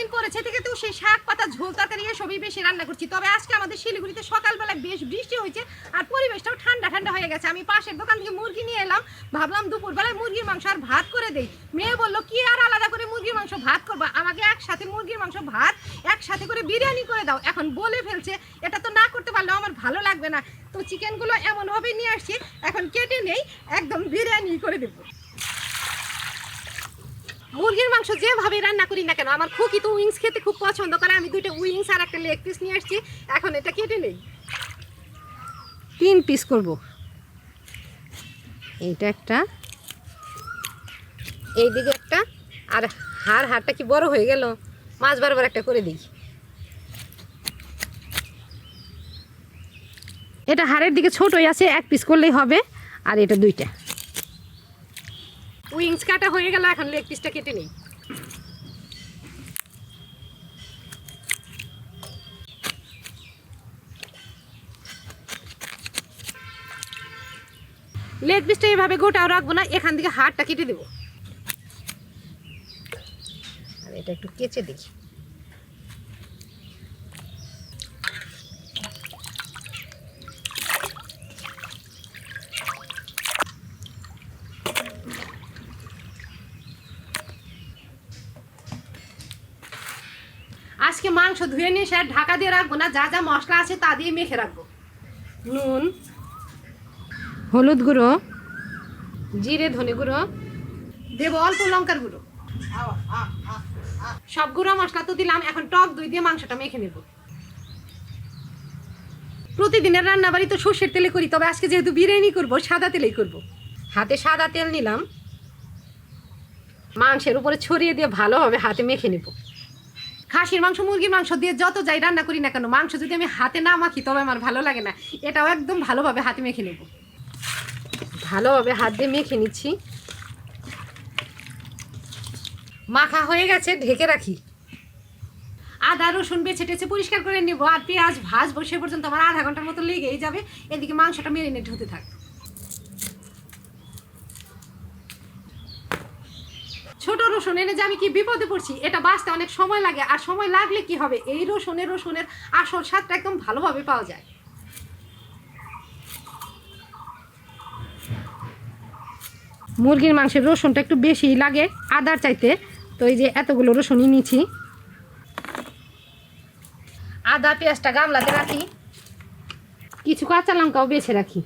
কয়েকদিন করেছে থেকে তো সেই শাক পাতা, ঝোল তরকারি সবই বেশি রান্না করছি। তবে আজকে আমাদের শিলিগুড়িতে সকালবেলা বেশ বৃষ্টি হয়েছে আর পরিবেশটাও ঠান্ডা ঠান্ডা হয়ে গেছে। আমি পাশের দোকান থেকে মুরগি নিয়ে এলাম। ভাবলাম দুপুরবেলায় মুরগির মাংস আর ভাত করে দেই। মেয়ে বলল, কি আর আলাদা করে মুরগির মাংস, ভাত করব? আমাকে একসাথে মুরগির মাংস, ভাত একসাথে করে বিরিয়ানি করে দাও। এখন বলে ফেলছে, এটা তো না করতে পারলেও আমার ভালো লাগবে না। তো চিকেনগুলো এমনভাবে নিয়ে আসছি, এখন কেটে নেই, একদম বিরিয়ানি করে দেবো। মুরগির মাংস যেভাবে রান্না করি না কেন, আমার খুকি তো উইংস খেতে খুব পছন্দ করে। আমি দুইটা উইংস আর একটা লেগ পিস নিয়ে আসছি। এখন এটা কেটে নেই। তিন পিস করব। এইটা একটা এই দিকে একটা, আর হাড় হাড়টা কি বড় হয়ে গেল? মাছ বারবার একটা করে দিই। এটা হাড়ের দিকে ছোটই আছে, এক পিস করলেই হবে, আর এটা দুইটা। উইংস কাটা হয়ে গেল, এখন লেগ পিসটা কেটে নেই। লেগ পিসটা এভাবে গোটাও রাখব না, এখান থেকে হাড়টা কেটে দেবো। আর এটা একটু কেচে দেখি। আজকে মাংস ধুয়ে নিয়ে সে ঢাকা দিয়ে রাখব না, যা যা মশলা আছে তা দিয়ে মেখে রাখব। নুন, হলুদ গুঁড়ো, জিরে ধনে গুঁড়ো, দেবো অল্প লঙ্কার গুঁড়ো। সব গুঁড়ো মশলা তো দিলাম, এখন টক দই দিয়ে মাংসটা মেখে নেব। প্রতিদিনের রান্না বাড়ি তো সর্ষের তেলে করি, তবে আজকে যেহেতু বিরিয়ানি করব, সাদা তেলেই করব। হাতে সাদা তেল নিলাম। মাংসের উপরে ছড়িয়ে দিয়ে ভালোভাবে হাতে মেখে নেব। খাসির মাংস, মুরগির মাংস দিয়ে যত যাই রান্না করি না কেন, মাংস যদি আমি হাতে না মাখি তবে আমার ভালো লাগে না। এটাও একদম ভালোভাবে হাতে মেখে নেব। ভালোভাবে হাত দিয়ে মেখে নিচ্ছি। মাখা হয়ে গেছে, ঢেকে রাখি। আদা, রসুন বেছে টেছে পরিষ্কার করে নেব। আর পেঁয়াজ ভাজবো সে পর্যন্ত আমার আধা ঘণ্টার মতো লেগেই যাবে। এদিকে মাংসটা মেরিনেট হতে থাকবে ছোট রসুন এনে যে আমি কি বিপদে পড়ছি, এটা বাঁচতে অনেক সময় লাগে। আর সময় লাগলে কি হবে? এই রসুনের রসুনের আসল স্বাদটা একদম ভালোভাবে পাওয়া যায়। মুরগির মাংসের রসুনটা একটু বেশি লাগে আদার চাইতে। তো এই যে এতগুলো রসুনই নিচ্ছি আদা, পেঁয়াজটা গামলাতে রাখি। কিছু কাঁচা লঙ্কাও বেছে রাখি।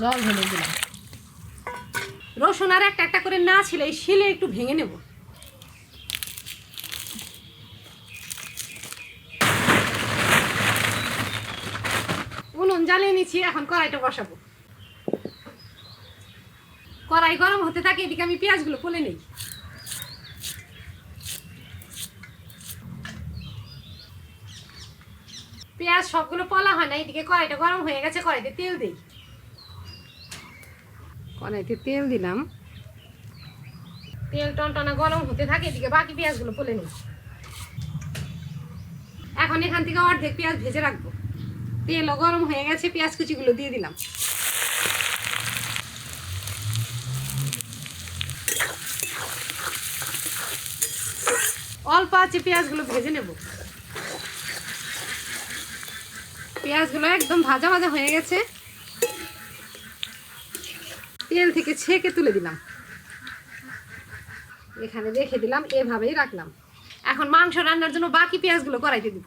জল ঢেলে দিলাম। রসুন আর একটা একটা করে না ছিল, এই শিলে একটু ভেঙে নেব। উনুন জ্বালিয়ে নিচ্ছি, এখন কড়াইটা বসাবো। কড়াই গরম হতে থাকে, এদিকে আমি পেঁয়াজগুলো পলে নেই। পেঁয়াজ সবগুলো পলা হয় না, এদিকে কড়াইটা গরম হয়ে গেছে, কড়াইতে তেল দিই। কড়াইতে তেল দিলাম। তেল টনটনা গরম হতে থাকে, এদিকে বাকি পেঁয়াজগুলো পলে নিই। এখন এখান থেকে অর্ধেক পেঁয়াজ ভেজে রাখব। তেলও গরম হয়ে গেছে, পেঁয়াজ কুচিগুলো দিয়ে দিলাম। অল্প আছে পেঁয়াজগুলো ভেজে নেব। পেঁয়াজগুলো একদম ভাজা ভাজা হয়ে গেছে। তেল থেকে ছেঁকে তুলে দিলাম। এখানে রেখে দিলাম এভাবেই রাখলাম। এখন মাংস রান্নার জন্য বাকি পেঁয়াজগুলো কড়াইতে দিব।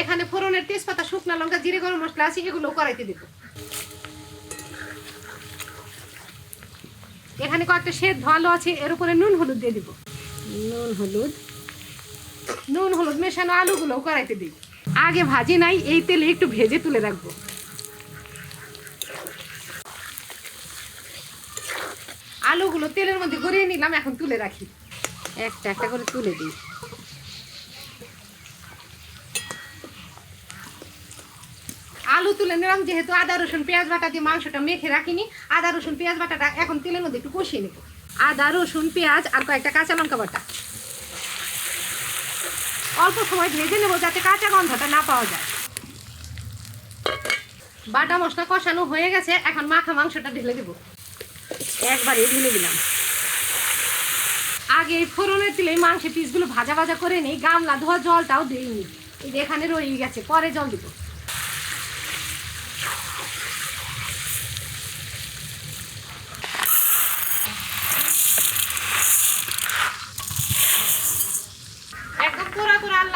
এখানে ফোড়নের তেজপাতা শুকনো লঙ্কা জিরে গরম মশলা আছে এগুলো কড়াইতে দিব। এখানে কয়েকটা সেদ্ধ আলু আছে এর উপরে নুন হলুদ দিয়ে দিব। নুন হলুদ। নুন হলুদ মেশানো আলুগুলো কড়াইতে দিই। আগে ভাজি নাই এই তেলে একটু ভেজে তুলে রাখব। আলুগুলো তেলের মধ্যে গড়িয়ে নিলাম, এখন তুলে রাখি। একটা একটা করে তুলে দিই। আলু তুলে নিলাম, যেহেতু আদা, রসুন, পেঁয়াজ বাটা দিয়ে মাংসটা মেখে রাখিনি, আদা, রসুন, পেঁয়াজ বাটাটা এখন তেলের মধ্যে একটু কষিয়ে নেব। আদা, রসুন, পেঁয়াজ আর কয়েকটা কাঁচা লঙ্কা বাটা। অল্প সময় ভেজে নেব যাতে কাঁচা গন্ধটা না পাওয়া যায়। বাটা মশলা কষানো হয়ে গেছে, এখন মাখা মাংসটা ঢেলে দেবো। একবারে ঢেলে দিলাম। আগে এই ফোড়নের তেলে মাংসের পিসগুলো ভাজা ভাজা করে নিই, গামলা ধোয়া জলটাও দিইনি। এই যে এখানে রয়ে গেছে, পরে জল দিব।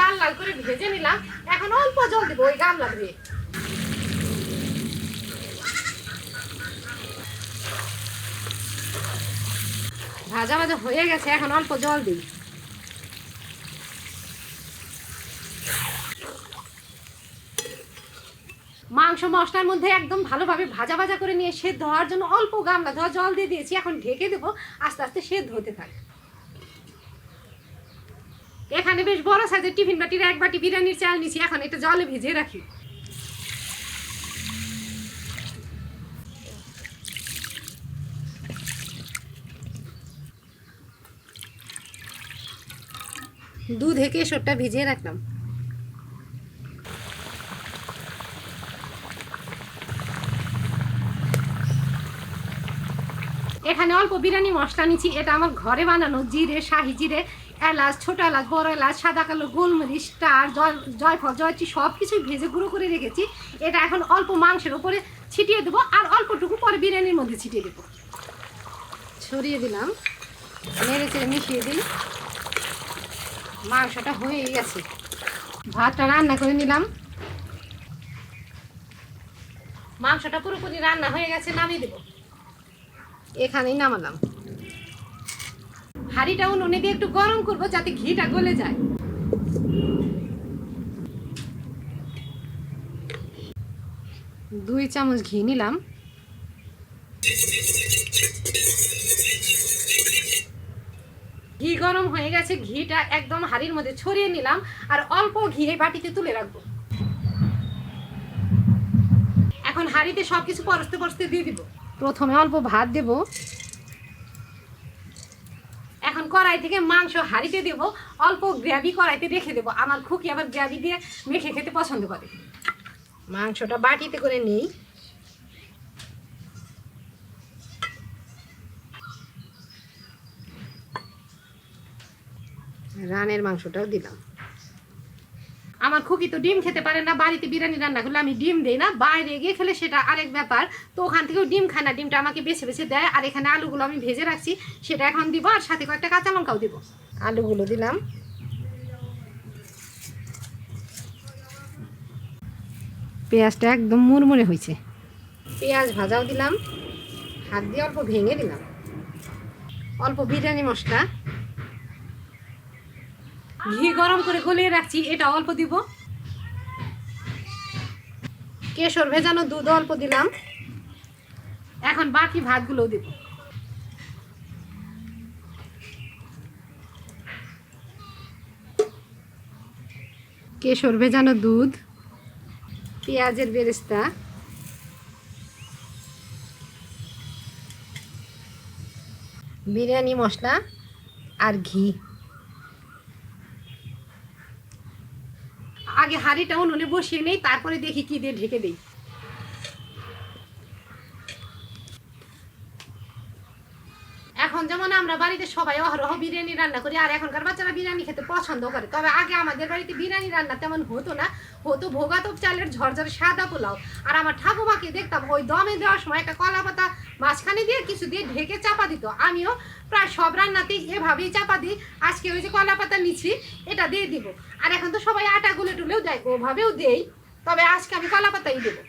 লাল লাল করে ভেজে নিলাম। এখন অল্প জল দিব ওই গামলা ধুয়ে ভাজা ভাজা হয়ে গেছে, এখন অল্প জল দিই। মাংস মশলার মধ্যে একদম ভালোভাবে ভাজা ভাজা করে নিয়ে সেদ্ধ হওয়ার জন্য অল্প গামলা ধোয়া জল দিয়ে দিয়েছি, এখন ঢেকে দেবো, আস্তে আস্তে সেদ্ধ হতে থাকে। এখানে বেশ বড় সাইজের টিফিন বাটির এক বাটি বিরিয়ানির চাল নিচ্ছি এখন এটা জলে ভিজিয়ে রাখি। দুধে কেশরটা ভিজিয়ে রাখলাম। এখানে অল্প বিরিয়ানি মশলা নিচ্ছি এটা আমার ঘরে বানানো জিরে শাহি জিরে এলাচ ছোট এলাচ বড় এলাচ সাদা কালো গোলমরিচ স্টার জয় জয়ফল জয়চি সব কিছুই ভেজে গুঁড়ো করে রেখেছি। এটা এখন অল্প মাংসের উপরে ছিটিয়ে দেবো আর অল্পটুকু পরে বিরিয়ানির মধ্যে ছিটিয়ে দেবো। ছড়িয়ে দিলাম নেড়ে চেড়ে মিশিয়ে দিই। মাংসটা হয়ে গেছে। ভাতটা রান্না করে নিলাম। মাংসটা পুরোপুরি রান্না হয়ে গেছে, নামিয়ে দেবো। এখানেই নামালাম। হাঁড়িটা উনুনে দিয়ে একটু গরম করব যাতে ঘিটা গলে যায়। দুই চামচ ঘি নিলাম। ঘি গরম হয়ে গেছে, ঘিটা একদম হাঁড়ির মধ্যে ছড়িয়ে নিলাম আর অল্প ঘি এই বাটিতে তুলে রাখব। এখন হাঁড়িতে সবকিছু পরস্তে পরস্তে দিয়ে দিব। প্রথমে অল্প ভাত দেব। এখন কড়াই থেকে মাংস হাঁড়িতে দেব, অল্প গ্রেভি কড়াইতে রেখে দেবো। আমার খুকি আবার গ্রেভি দিয়ে মেখে খেতে পছন্দ করে। মাংসটা বাটিতে করে নিই। রানের মাংসটাও দিলাম। আমার খুকি তো ডিম খেতে পারে না বাড়িতে বিরিয়ানি রান্না করলে আমি ডিম দেই না বাইরে গিয়ে খেলে সেটা আরেক ব্যাপার। তো ওখান থেকেও ডিম খায় না ডিমটা আমাকে বেছে বেছে দেয় আর এখানে আলুগুলো আমি ভেজে রাখছি সেটা এখন দিব আর সাথে কয়েকটা কাঁচা লঙ্কাও দিব। আলুগুলো দিলাম। পেঁয়াজটা একদম মুড়মুড়ে হয়েছে। পেঁয়াজ ভাজাও দিলাম হাত দিয়ে অল্প ভেঙে দিলাম। অল্প বিরিয়ানি মশলা। ঘি গরম করে গলিয়ে রাখছি, এটা অল্প দিব। কেশর ভেজানো দুধ অল্প দিলাম। এখন বাকি ভাতগুলো দিব। কেশর ভেজানো দুধ, পেঁয়াজের বেরেস্তা। বিরিয়ানি মশলা আর ঘি। আগে হাঁড়িটা উনুনে বসিয়ে নেই তারপরে দেখি কি দিয়ে ঢেকে দেই এখন যেমন আমরা বাড়িতে সবাই অহরহ বিরিয়ানি রান্না করি, আর এখনকার বাচ্চারা বিরিয়ানি খেতে পছন্দ করে। তবে আগে আমাদের বাড়িতে বিরিয়ানি রান্না তেমন হতো না। হতো ভোগাতপ চালের ঝরঝরে সাদা পোলাও। আর আমার ঠাকুমাকে দেখতাম ওই দমে দেওয়ার সময় একটা কলা পাতা মাঝখানে দিয়ে কিছু দিয়ে ঢেকে চাপা দিত। আমিও প্রায় সব রান্নাতেই এভাবেই চাপা দিই। আজকে ওই যে কলা পাতা নিচ্ছি এটা দিয়ে দিব। আর এখন তো সবাই আটা গুলে টুলেও দেয়, ওভাবেও দেই। তবে আজকে আমি কলা পাতাই দেবো।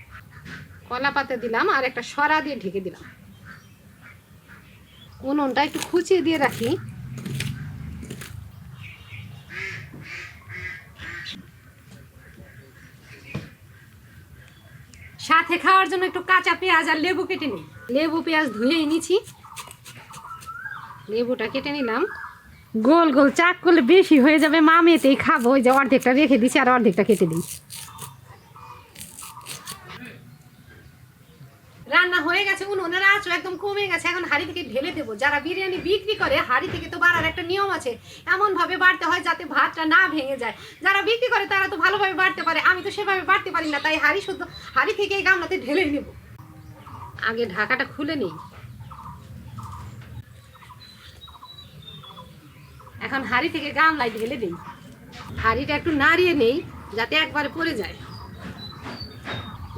কলা পাতা দিলাম আর একটা সরা দিয়ে ঢেকে দিলাম। উনুনটা একটু খুঁচিয়ে দিয়ে রাখি। সাথে খাওয়ার জন্য একটু কাঁচা পেঁয়াজ আর লেবু কেটে নিই। লেবু পেঁয়াজ ধুয়ে নিয়েছি লেবুটা কেটে নিলাম। গোল গোল চাক করলে বেশি হয়ে যাবে। মামেতেই খাব। ওই যে অর্ধেকটা রেখে দিছি আর অর্ধেকটা কেটে দিই। রান্না হয়ে গেছে উনুনের আঁচ একদম কমে গেছে, এখন হাড়ি থেকে ঢেলে দেবো। যারা বিরিয়ানি বিক্রি করে, হাড়ি থেকে তো বাড়ার একটা নিয়ম আছে, এমনভাবে বাড়তে হয় যাতে ভাতটা না ভেঙে যায়। যারা বিক্রি করে, তারা তো ভালোভাবে বাড়তে পারে, আমি তো সেভাবে বাড়তে পারি না, তাই হাড়ি শুদ্ধ, হাড়ি থেকে এই গামলাতে ঢেলে নেব। আগে ঢাকাটা খুলে নিই। এখন হাড়ি থেকে গামলায় ঢেলে দিই। হাড়িটা একটু নাড়িয়ে নেই, যাতে একবারে পড়ে যায়।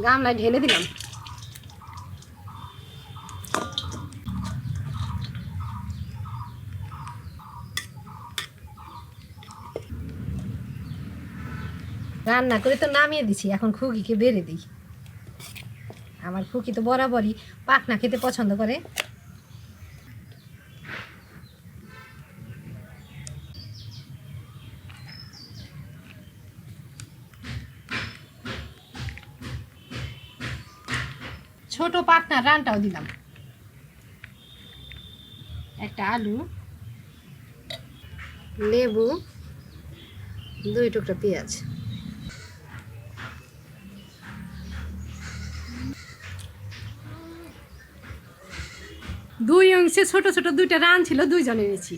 গামলায় ঢেলে দিলাম। রান্না করে তো নামিয়ে দিছি, এখন খুকিকে বেড়ে দিই। আমার খুকি তো বরাবরই পাখনা খেতে পছন্দ করে। ছোট পাখনা রানটাও দিলাম। একটা আলু, লেবু, দুই টুকরা পেঁয়াজ। দুই অংশে ছোট ছোট দুইটা রান ছিল দুইজনে নিয়েছি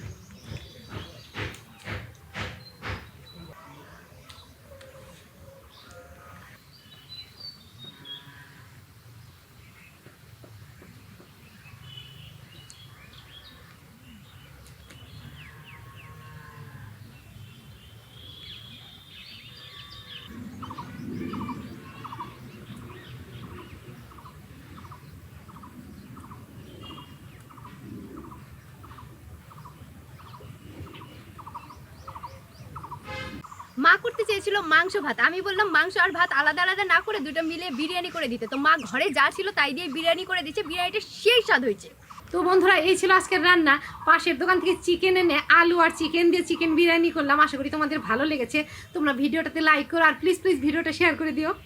মা করতে চেয়েছিল মাংস ভাত। আমি বললাম, মাংস আর ভাত আলাদা আলাদা না করে দুটো মিলে বিরিয়ানি করে দিতে। তো মা ঘরে যা ছিল তাই দিয়ে বিরিয়ানি করে দিচ্ছে বিরিয়ানিটা সেই স্বাদ হয়েছে। তো বন্ধুরা, এই ছিল আজকের রান্না। পাশের দোকান থেকে চিকেন এনে আলু আর চিকেন দিয়ে চিকেন বিরিয়ানি করলাম। আশা করি তোমাদের ভালো লেগেছে। তোমরা ভিডিওটাতে লাইক করো আর প্লিজ প্লিজ ভিডিওটা শেয়ার করে দিও।